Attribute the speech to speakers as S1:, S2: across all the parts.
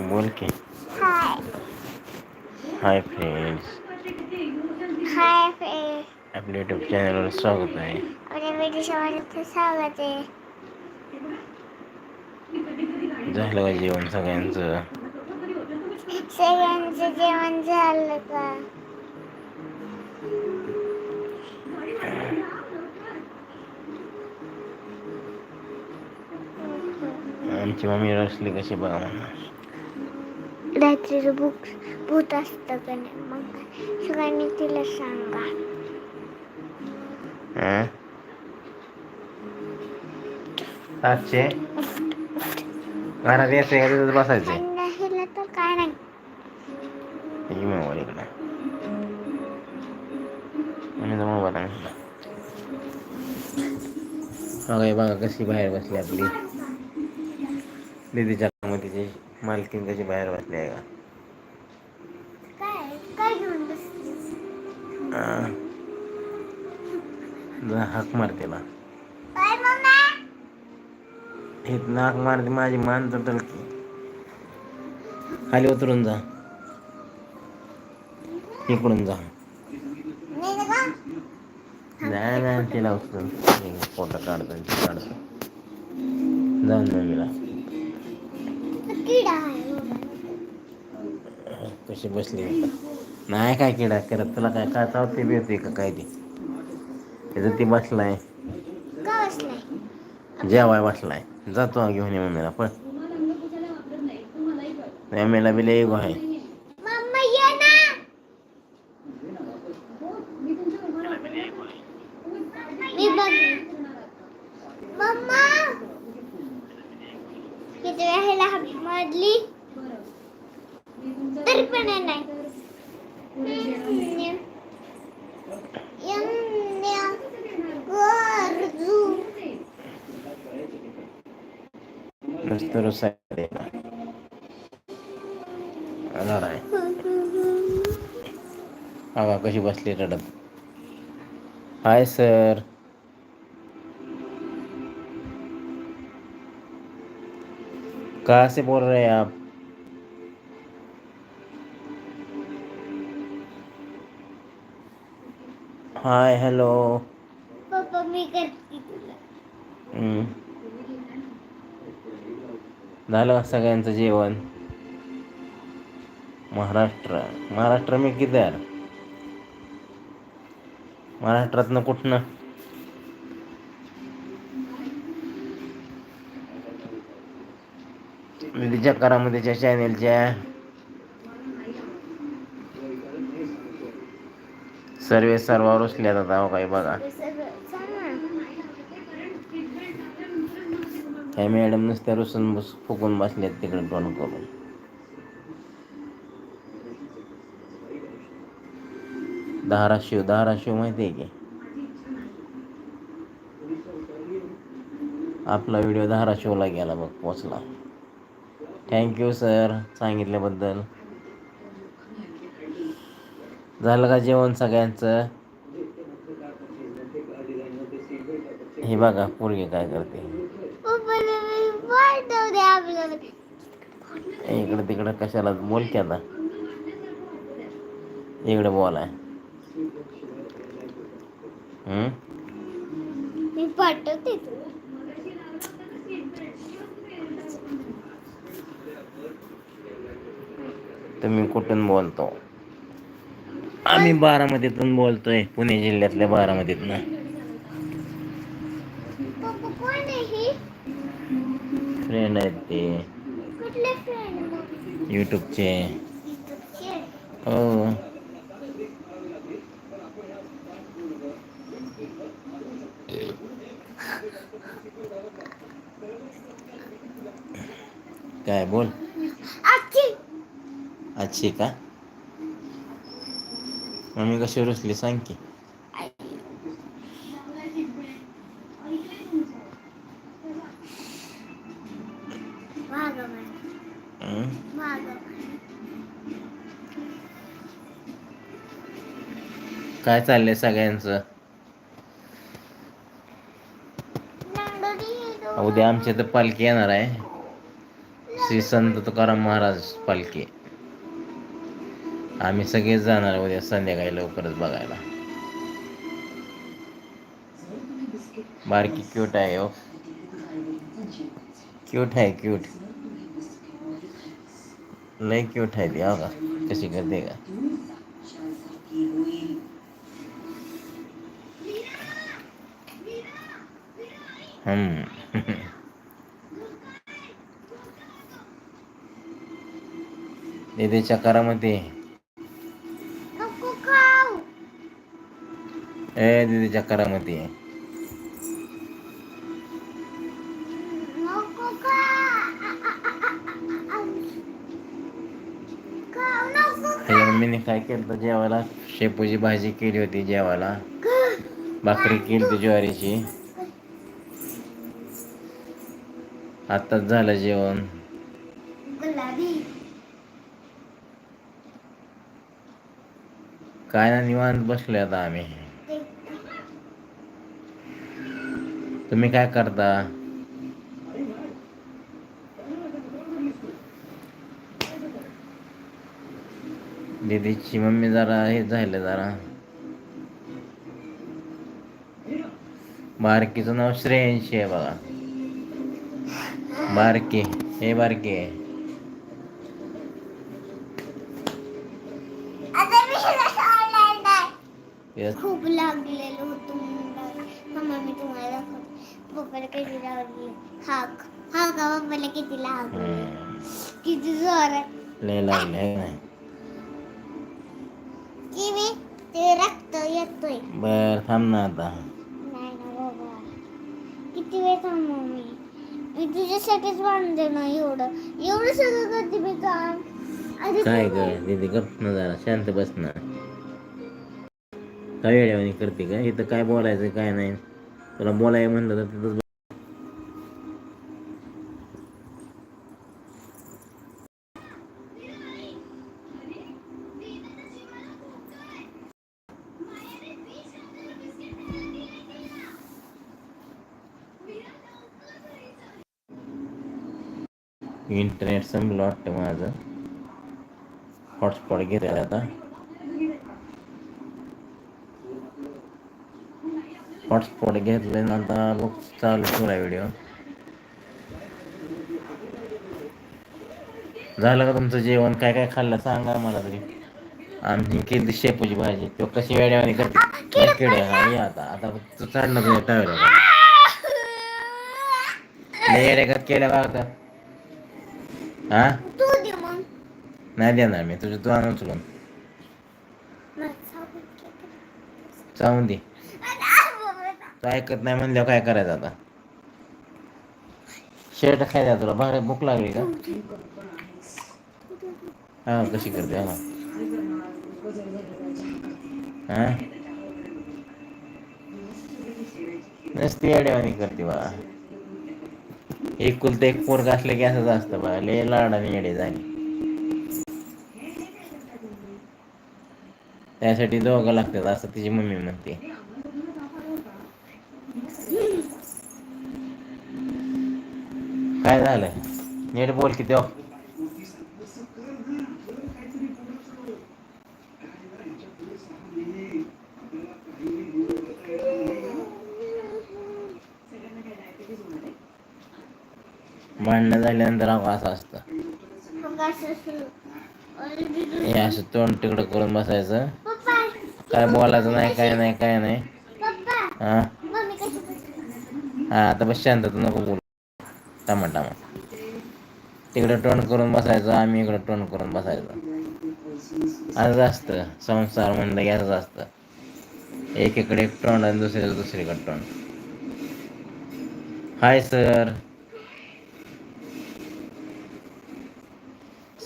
S1: बोल की.
S2: Hi
S1: hi friends
S2: hi friend
S1: आपल्या यूट्यूब चॅनलवर स्वागत आहे.
S2: आपल्या व्हिडिओ स्वागत आहे.
S1: झालं का जेवण सगळ्यांचं?
S2: सगळ्यांचं जेवण झालं का?
S1: आमची मम्मी रसली कशी बघा म्हणा
S2: रात्रीचं बुक भूत असतं का नाही? मग सगळ्यांनी तिला सांगा?
S1: सातशे घरात यायचं का? तिथंच बसायचं?
S2: तर काय नाही.
S1: मोबाईल इकडं. मम्मीचा मोबाईल बघा बघा कशी बाहेर बसली आपली. दीदीच्या मध्ये तिची मालकीन कशी बाहेर बसली आहे का? हाक मार त्याला. हाक मारते माझी मान तुटल की खाली उतरून जा. इकडून जा.
S2: नाही
S1: नाही तिला उचलून. फोटो काढतो काढतो. जाऊन मम्मीला कशी बसली. नाही काय किडा करत तुला काय काय चावते बी होते का काय ती? तिथं ती बसलाय. जेवाय बसलाय. जातो घेऊन ये मम्मीला पण मम्मीला बी लय आहे
S2: मम्मा ये ना मी बघ मम्मा किती वेळेला हाक मारली तरी पण हे नाही यम्य. यम्य. गरजू.
S1: नुसतं रुसाय आजार आहे बघा कशी बसली रडत. Hi sir. कहाँ से बोल रहे हैं आप? Hi hello.
S2: पप्पा मी करते तुला.
S1: हम्म. झालं सगळ्यांचं जेवण? महाराष्ट्र. महाराष्ट्र मी किधर महाराष्ट्रातनं कुठनं? विधीच्या करामतीच्या चॅनेलच्या सर्वे सर्वावर उचल्या जात हो काही बघा.
S2: काही
S1: काय मॅडम नुसत्या रुसून बस फुकून बसल्यात तिकडे टोन करून. धाराशिव धाराशिव माहिती आहे की? आपला व्हिडिओ धाराशिवला गेला बघ पोचला. थँक्यू सर सांगितल्याबद्दल. झालं का जेवण सगळ्यांचं? हे बघा पोरगी काय करते. इकडे तिकडे कशाला बोल की आता. इकडे बोलाय?
S2: मी पाठवते तुला.
S1: तुम्ही कुठून बोलतो? आम्ही बारामतीतून बोलतोय पुणे जिल्ह्यातल्या बारामतीतनं.
S2: पप्पा कोण आहे
S1: फ्रेंड आहेत ते.
S2: कुठले फ्रेंड
S1: यूट्यूबचे हो. काय बोल? आजची का? मम्मी कशी रुसली सांग की. काय चाललंय सगळ्यांचं? उद्या आमच्या तर पालखी येणार आहे. श्री संत तुकाराम महाराज पालखी. आम्ही सगळेच जाणार उद्या संध्याकाळी लवकरच बघायला. बारकी क्यूट आहे हो. क्यूट आहे क्यूट लय क्यूट आहे ती हो का? कशी करते का? हम्म. दीदीच्या करामध्ये. ए दीदीच्या करामध्ये. मम्मीने काय केलं होतं जेवायला? शेपूची भाजी केली होती जेवायला. भाकरी केली होती ज्वारीची. आत्ताच झालं जेवण. काय ना निवांत बसले आता आम्ही. तुम्ही काय करता? दीदीची मम्मी जरा हे झालं जरा. बारकीचं नाव श्रेयांशी आहे बघा. बारकी, हे बारकी आहे. हे-
S2: खूप लागलेलं होतं मम्मा मी तुम्हाला दाखवते. पप्पाला किती लागले? हाक. हा का पप्पाला किती लाग
S1: हम्म.
S2: किती जोरात.
S1: लय लागले नाही
S2: की मी ते रक्त येतोय.
S1: बर थांब ना आता.
S2: नाही ना बाबा. किती वेळ थांबू मी? मी तुझ्यासाठीच बांधते ना एवढं. एवढं सगळं करते मी काम.
S1: काय ग दीदी गप ना जरा. शांत बस ना. काय वेळेवानी करते का? इथं काय बोलायचं काय नाही. तुला बोलाय म्हणलं तर तिथंच इंटरनेट संपलं वाटतं माझं. हॉटस्पॉट घेतलं आता. हॉटस्पॉट घेतलं ना आता बघ चालू ठेवला व्हिडिओ झालं का तुमचं जेवण? काय काय खाल्लं? सांगा मला तरी. आम्ही केली शेपूची भाजी. तो कशी वेड्यावानी करते? आता आता तू चढणं तुझ्या टाळलं येड्यागत केल्या का आता. हा?
S2: मग.
S1: नाही देणार मी. तुझं तू आणून
S2: केलं.
S1: चावून दे. ऐकत नाही म्हणल्यावर काय करायचं आता? शर्ट खायचा तुला. बाहेर भूक लागली का? हा कशी करते? हा. हा? नसती अडेवाणी करते बा एक एक पोरग असलं की असंच असतं बा लय लाडाने येडे झाली. त्यासाठी दोघं लागतात असं तिची मम्मी म्हणते. काय झालंय? नीट बोल की तेव्हा भांडणं झाल्यानंतर असं असतं. हे असं तोंड तिकडं करून बसायचं. काय बोलायचं नाही काय नाही काय नाही. हा? हा आता बस शांत नको बोल. टामा टामा तिकडं तोंड करून बसायचं आम्ही इकडं तोंड करून बसायचं. असंच असतं. संसार म्हणलं की असंच असतं. एकीकडे एक तोंड आणि दुसरीकडे दुसरीकडे तोंड. Hi sir.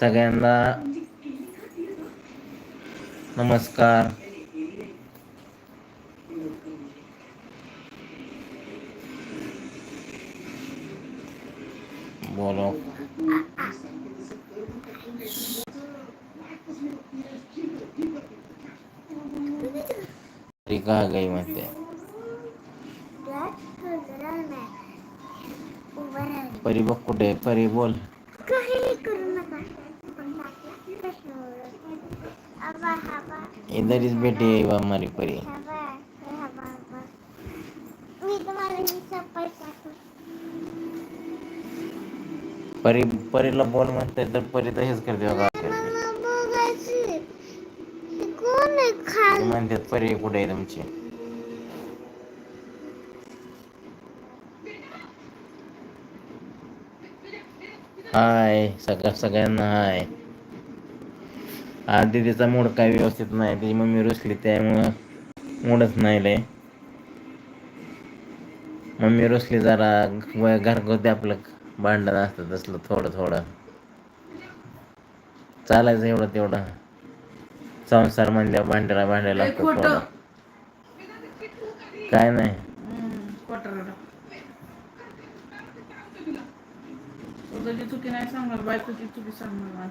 S1: सगळ्यांना नमस्कार. बोलो तरी का गई म्हणते. परी बघ कुठे? परी बोल.
S2: काही
S1: इधर इस बेटी हमारी परी
S2: हाबा हाबा हाबा मी तुम्हाला ही चप्पल टाकू
S1: परी परीला बोल म्हणते तर परी तशीच करते बघा. म्हणतात परी कुठे आहे तुमची? हाय सगळ्या सगळ्यांना हाय. आधी तिचा मूड काय व्यवस्थित नाही तिची मम्मी रुसली त्यामुळं मूडच नाही लय. मम्मी रुसली जरा व- घरगुती आपलं भांडण असतं तसलं थोडं थोडं. चालायचं एवढं तेवढं. संसार म्हणल्यावर भांड्याला भांडायला लागतं. थोडं. काय नाही.
S3: चुकी नाही सांगणार बायकोची चुकी सांगणार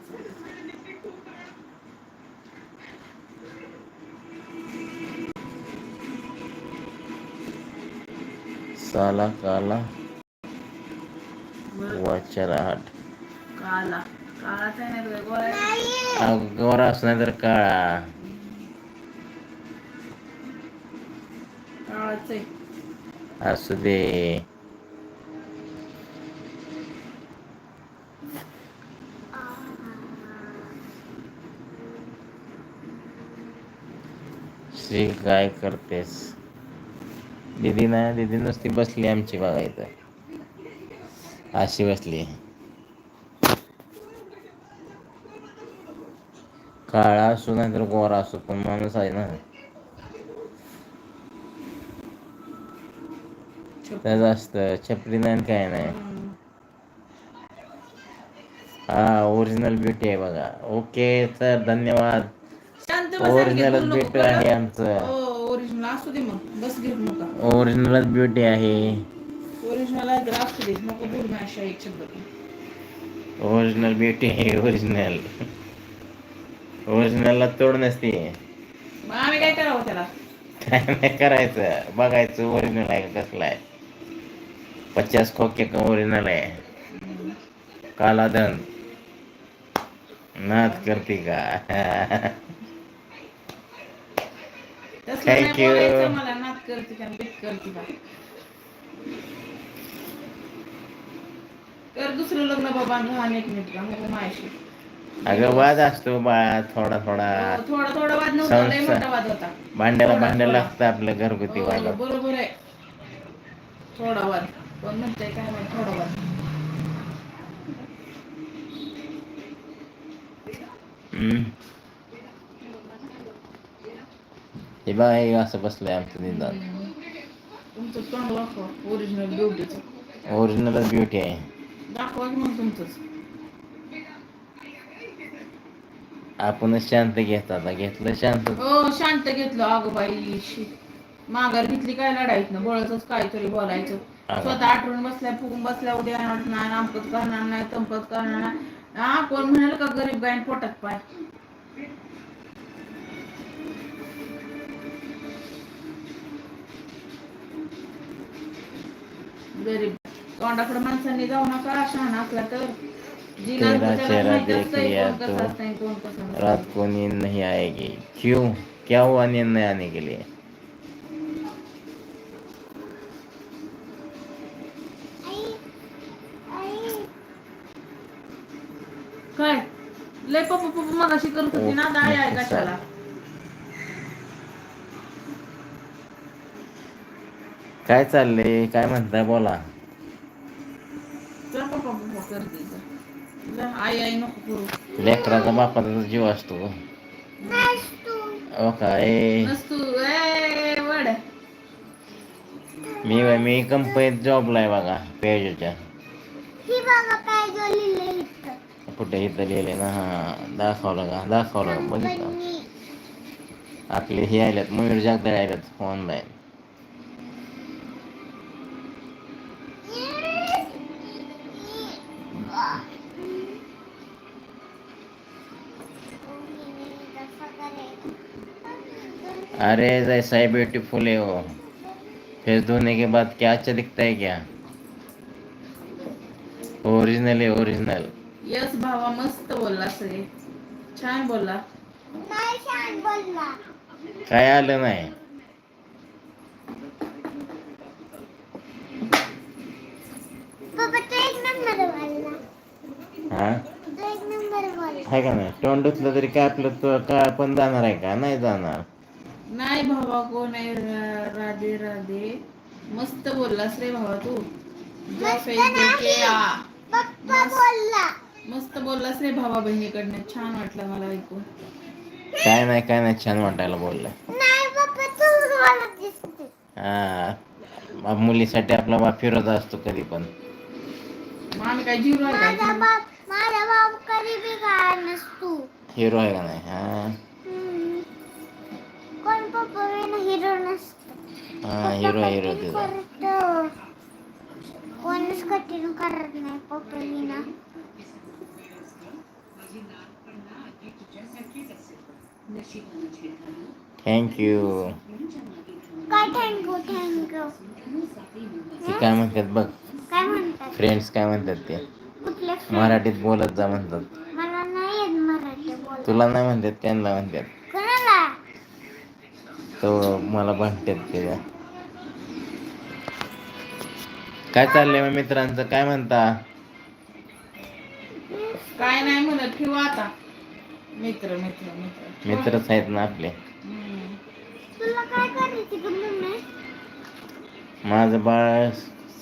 S1: साला काला. वाचारा हाट
S3: काला काळाच नाही
S1: गोरा असू नाही तर काळा. असू दे. श्री काय करतेस? दीदी ना दीदी नुसती बसली आमची बघा इथं अशी बसली. काळा असू नाही तर गोरा असू पण माणूस आहे ना. त्याचं असतं छपरी नाही काय नाही. हा ओरिजिनल ब्युटी आहे बघा. ओके तर धन्यवाद.
S3: शांत बसा
S1: ओरिजिनल
S3: बोलू नको
S1: ब्युटी आहे. आमचं.
S3: हो ओरिजिनल असू दे मग. बस घेऊ नका.
S1: ओरिजिनल ब्युटी आहे.
S3: ओरिजिनल आहे तर असू दे नको बोलू माझ्या अशा एक शब्द
S1: ओरिजिनल ब्युटी आहे ओरिजिनल ओरिजिनलला तोड नसते.
S3: मग आम्ही काय करावं त्याला?
S1: काय नाही करायचं. बघायचं ओरिजिनल आहे का कसलं आहे. पचास खोके का ओरिजिनल आहे. काला धन. नाद करते का?
S3: तसलं नाही
S1: Thank you.
S3: बोलायचं मला नाक करते का बीट करते का कर दुसरं लग्न बाबा एक मिनिट का नको माझ्याशी
S1: अगं वाद असतो बाळा थोडा थोडा.
S3: हो, थोडा थोडा वाद नव्हता लय मोठा वाद होता.
S1: भांड्याला
S3: थोडा.
S1: लागतं आपलं घरगुती
S3: हो,
S1: वाद.
S3: बरोबर आहे. थोडा वाद. पण म्हणते काय माहीत थोडा वाद.
S1: हे बघा हे असं बसलंय आमचं निदान.
S3: तुमचं तोंड ओरिजिनल ब्युटीचं
S1: ओरिजिनल ब्युटी आहे.
S3: दाखवा की मग तुमचंच
S1: आपणच शांत घेत आता घेतलं शांत.
S3: हो शांत घेतलं अगं बाई. माघार घेतली काय लढाईत ना बोलायचंच काहीतरी बोलायचं. स्वतः आठवून बसल्या फुगून बसल्या उद्या नाही आमकत करणार नाही तंपत करणार नाही. हा कोण म्हणाल का गरीब गायन पोटात पाय? गरीब तोंडाकडे माणसांनी जाऊ नका शहाणा असला तर.
S1: तेरा चेहरा देख लिया तो. रात को नींद नहीं आएगी. क्यों? क्या हुआ नींद नहीं आने के लिए?
S3: काय? लय पप्पा पप्पा मगाशी करत होती ना दाय आहे कशाला
S1: काय चाललंय? काय म्हणताय? बोला.
S3: जा, आई आई नको करू.
S1: लेकराचा बापाचा जीव असतो.
S2: नसतो
S1: हो का? ए.
S3: नसतू वड.
S1: मी मी कंपनीत जॉबला आहे बघा पेजच्या
S2: ही काय
S1: कुठे इथं लिहिले ना? हा दाखवलं का? दाखवलं? बघितलं. आपले हे आलेत मयूर जागदाळे आलेत ऑनलाईन अरे जैसा है ब्यूटीफुल है वो। फेस धोने के बाद क्या अच्छा दिखता है क्या? ओरिजिनल आहे ओरिजिनल
S3: यस भावा मस्त बोलला सगळे छान बोलला।
S2: नाही छान बोलला।
S1: काय आलं नाही?
S2: तो एक नंबर बोलला। तो नंबर
S1: का नाही? तोंड तरी काय आपलं तो काय पण जाणार आहे का? नाही जाणार.
S3: नाही भावा कोण आहे? राधे राधे. मस्त बोललास रे भावा तू. जय के आ.
S2: पप्पा बोलला.
S3: मस्त बोललास रे भावा बहिणीकडनं. छान वाटलं मला ऐकून.
S1: काय नाही काय नाही. छान वाटायला बोललं. हा. मुलीसाठी आपला बाप फिरत असतो कधी पण.
S3: आम्ही काय जीव
S2: माझा
S3: राहिला
S2: बाप माझा बाप कधी बी काय नसतो.
S1: हिरो आहे का नाही? हा.
S2: कोण पप्पा बिना हिरो नसतो
S1: हा हिरो हिरो
S2: कोणच कठीण करत नाही पप्पा बिना
S1: थँक्यू
S2: काय थँक्यू थँक्यू
S1: ते काय म्हणतात बघ.
S2: काय म्हणतात?
S1: फ्रेंड्स काय म्हणतात ते? मराठीत बोलत जा म्हणतात.
S2: मला नाही येत मराठी बोल
S1: तुला नाही म्हणतात त्यांना म्हणतात. तो मला म्हणतात ते काय चाललंय मग मित्रांचं? काय म्हणता?
S3: काय नाही म्हणत ठेवा आता. मित्र मित्र मित्र.
S1: मित्रच आहेत ना आपले.
S3: हम्म.
S2: तुला काय करायची ग मम्मी?
S1: माझं बाळ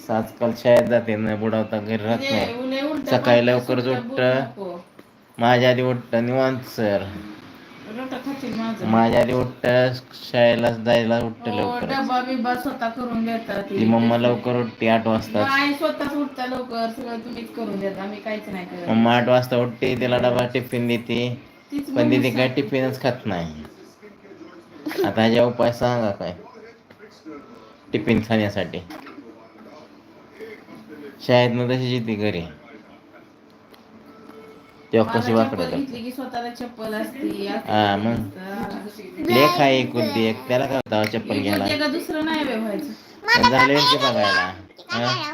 S1: आजकाल शाळेत जाते न बुडावता घरी राहत नाही. सकाळी लवकर उठतं. माझ्या आधी उठतं निवांत सर.
S3: रोटं खातील माझं
S1: माझ्या उठतं शाळेला जायला उठतं
S3: हो,
S1: लवकर
S3: डबा बिबा स्वतः करून देतात
S1: ती. मम्मा लवकर उठते आठ वाजता.
S3: नाही स्वतःच उठता लवकर सगळं तुम्हीच करून देता मी काहीच नाही करत.
S1: मम्मा आठ वाजता उठते तिला डबा टिफिन देते.
S3: तीच
S1: पण
S3: मम्मी
S1: तिथे काय टिफिनच खात नाही. आता ह्याच्या उपाय सांगा काय? टिफिन खाण्यासाठी. शाळेत तशीच येते घरी
S3: स्वतःला चप्पल असते असं
S1: हा, मग. लेख आहे एकुलती एक त्याला काय होतं चप्पल घ्यायला
S3: दुसरं नाही व्हायचं
S1: झाले की बघायला हा?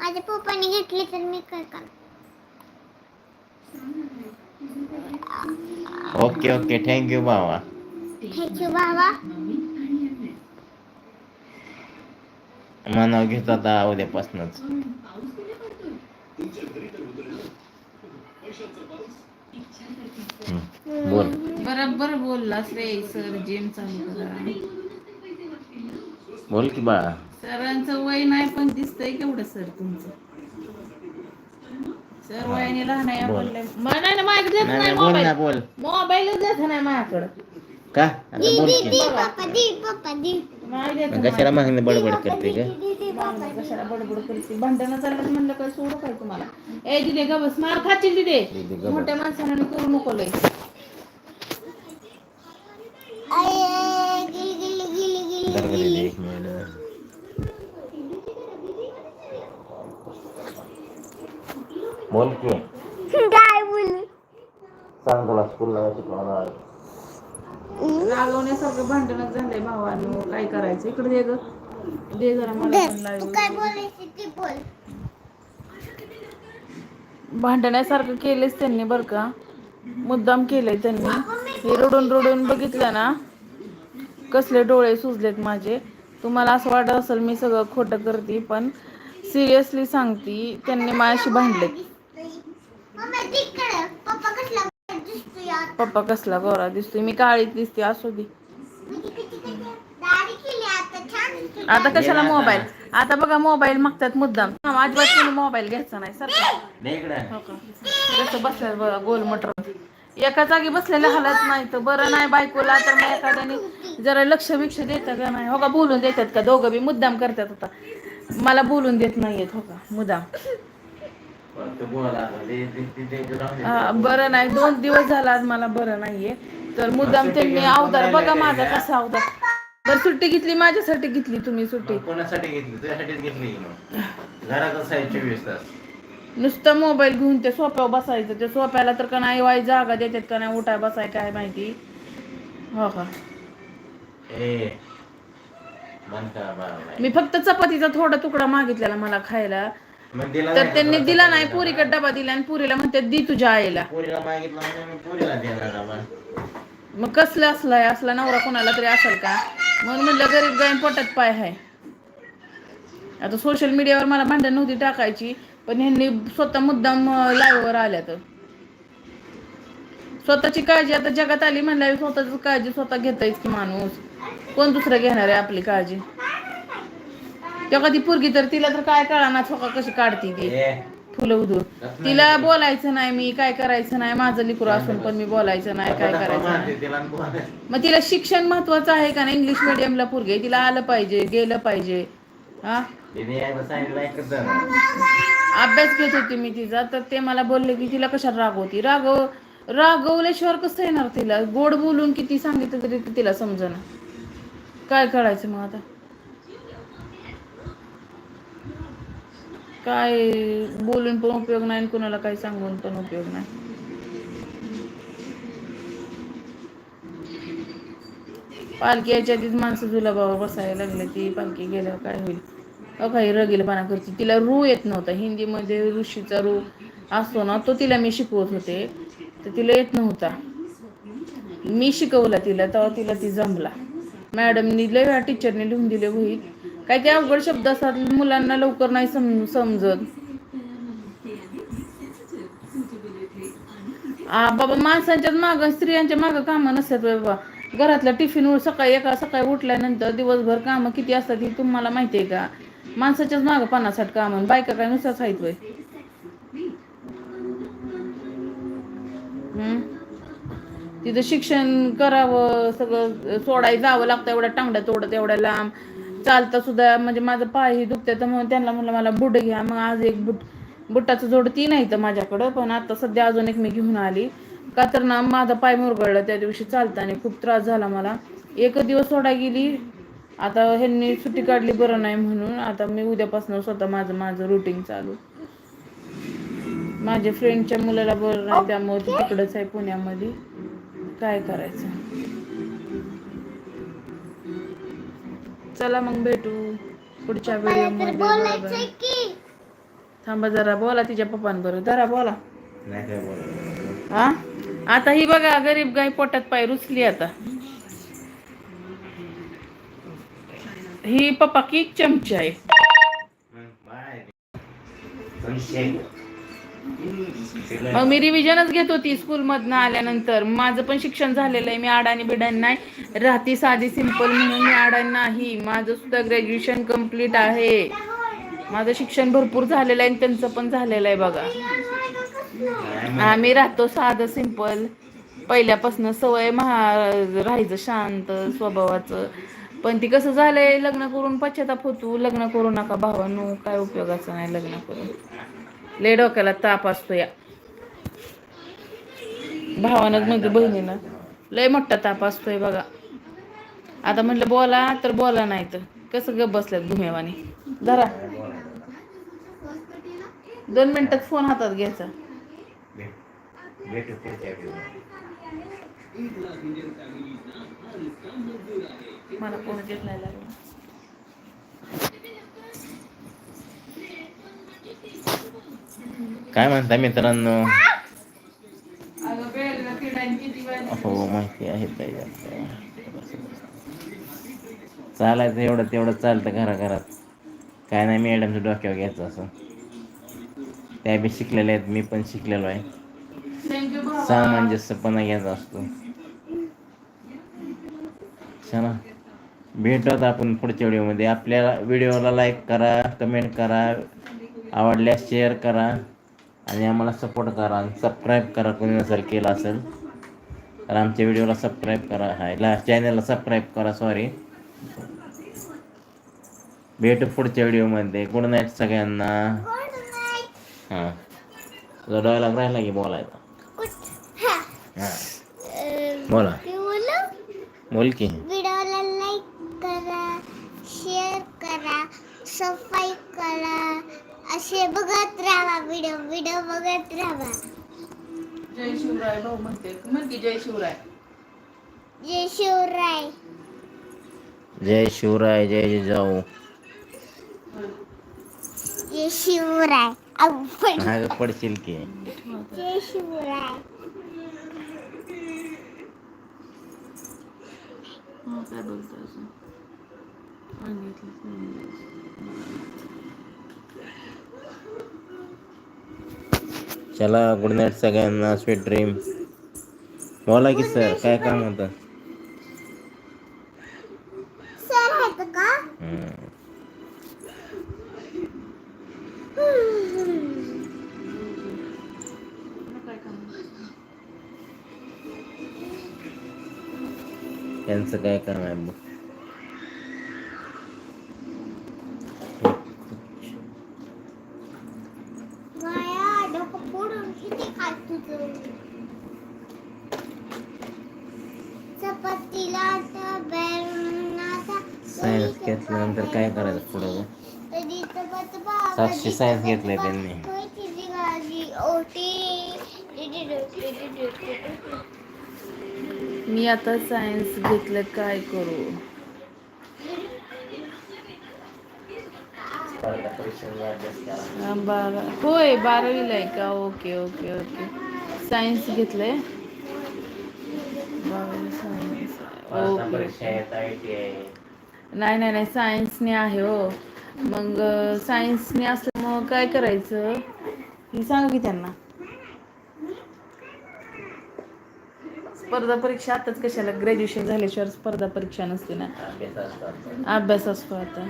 S2: माझ्या पप्पाने घेतली तर मी काय करणार
S1: ओके ओके थँक्यू बाबा
S2: थँक्यू बाबा
S1: मनाव घेतो आता उद्यापासूनच बोल
S3: बरोबर बोललास रे सर जिम चालू करा.
S1: बोल की बाळा
S3: सरांचं वय नाही पण दिसतंय केवढं सर तुमचं. सर वयाने लहान आहे नाही ना माझ्याकडे देत
S1: नाही
S3: मोबाईल
S1: बोल
S3: मोबाईलच देत नाही माझ्याकडं.
S1: का? बोल
S2: दी
S1: की
S2: दी पप्पा दी पप्पा दी
S3: नाही देत
S1: मग कशाला मागणी बडबड
S2: पप्पा,
S1: करते
S2: दी,
S1: का
S2: दी, दी, पप्पा,
S3: मागणं कशाला बडबड करते भांडणं चाललं म्हणलं काय सोडू काय तुम्हाला ए दिदे ग बस मार खातील दिदे
S1: दिदे ग बस.
S3: मोठ्या माणसाने करू नको लय
S2: अये, गिली गिली गिली गिली
S1: दर
S2: गिली
S1: गेलेली एक मिनिट बोल की
S2: काय बोलू
S1: सांग तुला स्कूलला शिकवणार
S3: रागवण्यासारखं भांडणच झालंय भावानो काय करायचं? इकडे दे ग. दे जरा मला पण भांडण्यासारखं केलेच त्यांनी बरं का? मुद्दाम केलंय त्यांनी. हे रडून रडून बघितलं ना कसले डोळे सुजलेत माझे. तुम्हाला असं वाटत असेल मी सगळं खोटं करते पण सिरियसली सांगते त्यांनी माझ्याशी भांडलेत.
S2: पप्पा कसला
S3: गोरा दिसतोय. मी काळीच दिसते असू दे.
S2: आता? छान दिसतोय.
S3: आता कशाला. मोबाईल? आता. बघा मोबाईल मागतात मुद्दाम. हा, अजिबात कोणी मोबाईल घ्यायचा नाही सर. हो का? कसं बसलं बघा गोल मटर. एका जागी बसलेलं हलत नाही तर बरं नाही बायकोला तर मग एखाद्याने जरा लक्ष बिक्ष देतं का नाही? हो का बोलून देतात का? दोघं बी मुद्दाम करतात होता मला बोलून देत नाहीयेत हो का? मुद्दाम. बरं नाही दोन दिवस झाला आज मला बरं नाहीये. तर मुद्दाम त्यांनी अवतार बघा माझा कसा अवतार. बरं सुट्टी घेतली माझ्यासाठी घेतली तुम्ही सुट्टी.
S1: कोणासाठी घेतली? तुझ्यासाठीच घेतली चोवीस तास.
S3: नुसतं मोबाईल घेऊन त्या सोप्यावर बसायचं. त्या सोप्याला तर का नाही वाई जागा देतात का नाही उठाय बसाय काय माहिती? हो का. मी फक्त चपातीचा थोडा तुकडा मागितलेला मला खायला.
S1: मग दिला
S3: तर
S1: नाही
S3: त्यांनी
S1: का
S3: दिला नाही? पुरीकडे डबा दिला आणि पुरीला म्हणते दी तुझ्या आईला.
S1: पोरीला मागितलं मी पोरीला देणार डबा.
S3: मग कसलं असलाय असला नवरा कोणाला तरी असेल का? म्हणून म्हणलं गरीब गायन पोटात पाय आहे आता सोशल मीडियावर मला भांडण नव्हती टाकायची पण ह्यांनी स्वतः मुद्दाम लाईव्हवर आल्या तर स्वतःची काळजी आता जगात आली म्हणल्यावर स्वतःची काळजी स्वतः घेतायच की माणूस? कोण दुसरं घेणार आहे आपली काळजी? तेव्हा ती पोरगी तर तिला तर काय कळणार स्वतः कशी काढती ती. फुलं उधून तिला बोलायचं नाही मी काय करायचं नाही माझं लिकरू असून पण मी बोलायचं नाही काय करायचं नाही. मग तिला शिक्षण महत्वाचं आहे का नाही? इंग्लिश मिडियमला पोरगे तिला आलं पाहिजे गेलं पाहिजे. हा. अभ्यास घेत होती मी तिचा तर ते मला बोलले की तिला कशात रागवती? रागव रागवल्याशिवाय कसं येणार तिला? गोड बोलून किती सांगितलं तरी तिला समजना. काय करायचं मग आता? काय बोलून पण उपयोग नाही आणि कुणाला काही सांगून पण उपयोग नाही. पालखी याच्या आधीच माणसं जुलाबावर बसायला लागले ती पालखी गेल्यावर काय होईल? अ काही रगीलपणा करते तिला रू येत नव्हता. हिंदीमध्ये ऋषीचा रू असतो ना तो तिला मी शिकवत होते. तर तिला येत नव्हता. मी शिकवला तिला तेव्हा तिला ती जमला. मॅडमनी लय वेळा टीचरने लिहून दिले वहीत काय ते अवघड शब्द असतात मुलांना लवकर नाही सम समजत. आ बाबा माणसांच्याच माग स्त्रियांच्या माग कामं नसतात बाबा. घरातल्या टिफिन सकाळी एका सकाळी उठल्यानंतर दिवसभर कामं किती असतात ही तुम्हाला माहिती आहे का? माणसाच्याच माग पन्नासाठ कामं बायका काय नुसताच आहेत वय हम्म? तिथं शिक्षण करावं सगळं सोडायला जावं लागतं एवढ्या टांगड्या तोडत एवढ्या लांब. चालता सुद्धा म्हणजे माझं पायही दुखते तर मग त्यांना म्हणलं मला बुट घ्या. मग आज एक बुट बुटाचं जोड ती नाही तर माझ्याकडं पण आता सध्या अजून एक मी घेऊन आली. का तर ना माझा पाय मुरगळला त्या दिवशी चालताना खूप त्रास झाला मला. एक दिवस सोडा गेली आता ह्यांनी सुट्टी काढली बरं नाही म्हणून आता मी उद्यापासून स्वतः माझं माझं रुटीन चालू. माझ्या फ्रेंडच्या मुलाला बरं नाही त्यामुळे तिकडंच आहे पुण्यामध्ये. काय करायचं? चला मग भेटू पुढच्या
S2: की.
S3: थांबा जरा बोला तिच्या पप्पांबरोबर. जरा बोला.
S1: नाही काय.
S3: हा? आता ही बघा गरीब गाय पोटात पाय रुचली आता. ही पप्पा की चमचा आहे.
S1: मग
S3: मी रिव्हिजनच घेत होती स्कूलमधनं आल्यानंतर. माझं पण शिक्षण झालेलं आहे. मी अडाणी बिडाणी नाही. राहती साधी सिंपल म्हणून मी अडाणी नाही. माझं सुद्धा ग्रॅज्युएशन कंप्लीट आहे. माझं शिक्षण भरपूर झालेलं आहे आणि त्यांचं पण झालेलं आहे बघा. आम्ही राहतो साधं सिंपल पहिल्यापासून सवय महा राहायचं शांत स्वभावाचं. पण ती कसं झालंय लग्न करून पश्चाताप होतो. लग्न करू नका भावानो. काय उपयोगाचं नाही लग्न करून. लय डोक्याला ताप असतो या भावानंच म्हणजे बहिणीनं लय मोठा ताप असतोय बघा. आता म्हटलं बोला तर बोला नाही तर कसं गप बसल्यात घुमेवानी धरा दोन मिनिटात फोन हातात घ्यायचा. मला फोन घेतला नाही लागलं
S1: काय म्हणता मित्रांनो? हो माहिती आहे ताई आपल्याला. चालायचं एवढं तेवढं चालतं घराघरात. काय नाही मॅडमचं डोक्यावर घ्यायचं असं. त्या बी शिकलेल्या आहेत मी पण शिकलेलो आहे. सामंजस्यपणा घ्यायचा असतो. चला. भेटत आपण पुढच्या व्हिडिओमध्ये. आपल्या व्हिडिओला लाईक करा कमेंट करा. आवडल्यास शेअर करा आणि आम्हाला सपोर्ट करा आणि सबस्क्राईब करा कोणी नसेल केलं असेल. तर आमच्या व्हिडिओला सबस्क्राईब करा. हायला चॅनलला सबस्क्राईब करा सॉरी भेटू पुढच्या व्हिडिओमध्ये गुड नाईट सगळ्यांना. हां. तुझा डायलॉग राहिला की बोलायचा? हां. बोला.
S2: बोलू?
S1: की.
S2: व्हिडिओला लाईक करा शेअर करा करा असे बघत राहा व्हिडिओ व्हिडिओ बघत राहा.
S3: जय शिवराय भाऊ म्हणते. म्हण की जय शिवराय.
S2: जय शिवराय.
S1: जय शिवराय जय जय जाऊ
S2: जय शिवराय आपण
S1: पडशील की.
S2: जय शिवराय.
S3: हा, काय बोलतो अजून? सांगितलंच नाही.
S1: चला गुड नाईट सगळ्यांना स्वीट ड्रीम बोला की सर काय काम होतं. त्यांचं काय काम आहे बघ
S2: गाया डोकं फोडून किती खात तुझं चपातीला आता बेरणाचा
S1: सायन्स घेतल्यानंतर काय करायचं पुढं गं?
S2: कधी चपात बा- घेतले
S1: त्यांनी.
S3: मी आता सायन्स घेतलं काय करू? बारा होय बारावीला आहे का? Okay okay okay. सायन्स घेतलंय? नाही नाही नाही सायन्सने आहे हो. मग सायन्सने असलं मग काय करायचं? हे सांगा की त्यांना. स्पर्धा परीक्षा आताच कशाला? ग्रॅज्युएशन झाल्याशिवाय स्पर्धा परीक्षा नसते ना. अभ्यास असतो आता.